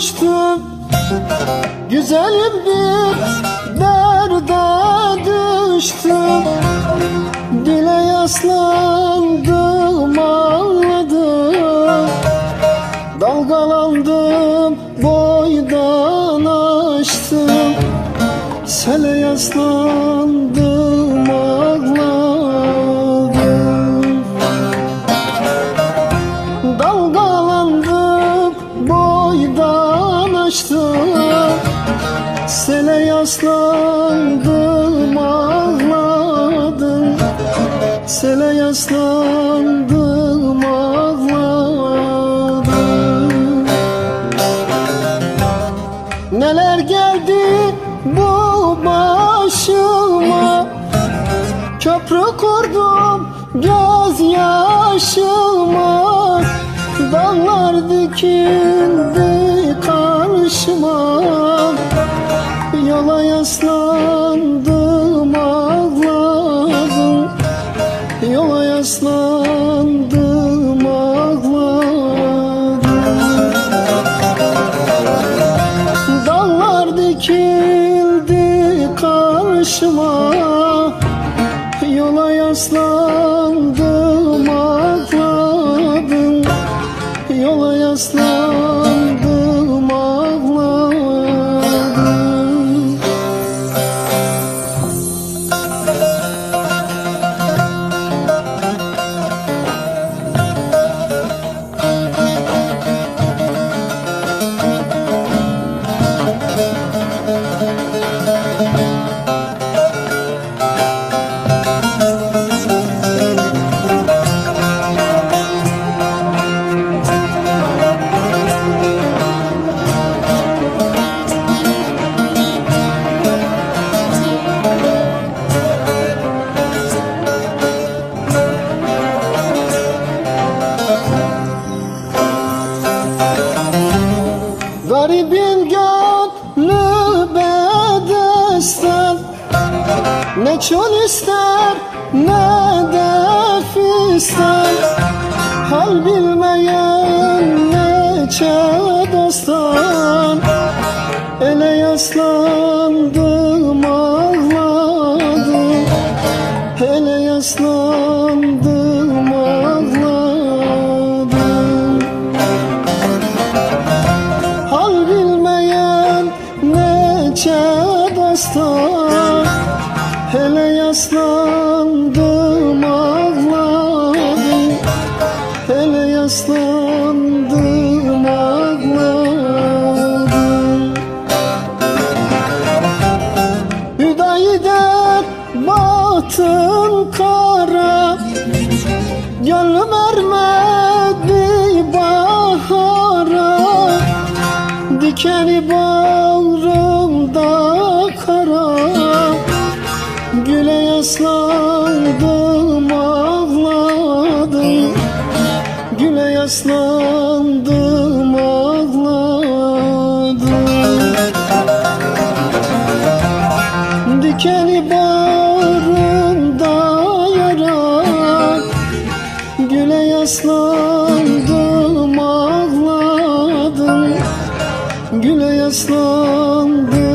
düştüm Güzelim bir derde düştüm. Dile yaslandım ağladım. Dalgalandım boydan aştım. Sele yaslandım yaslandım ağladım Sele yaslandım ağladım Neler geldi bu başıma? Köprü kurdum gözyaşıma. Dallar dikildi karşıma yaslandım ağladım. Yola yaslandım ağladım. Dallar dikildi karşıma. Yola yaslandım ağladım. Yola yaslandım Ne çöl ister ne de fistan. Hal bilmeyen neçe dostan. Ele yaslandım ağladım. Ele yaslandım ağladım. Hal bilmeyen neçe dostlar batın kara Gönlüm ermedi bahara. Dikeni bağrımda kara Güle yaslandım ağladım. Güle yaslandım yaslandım ağladım. Güle yaslandım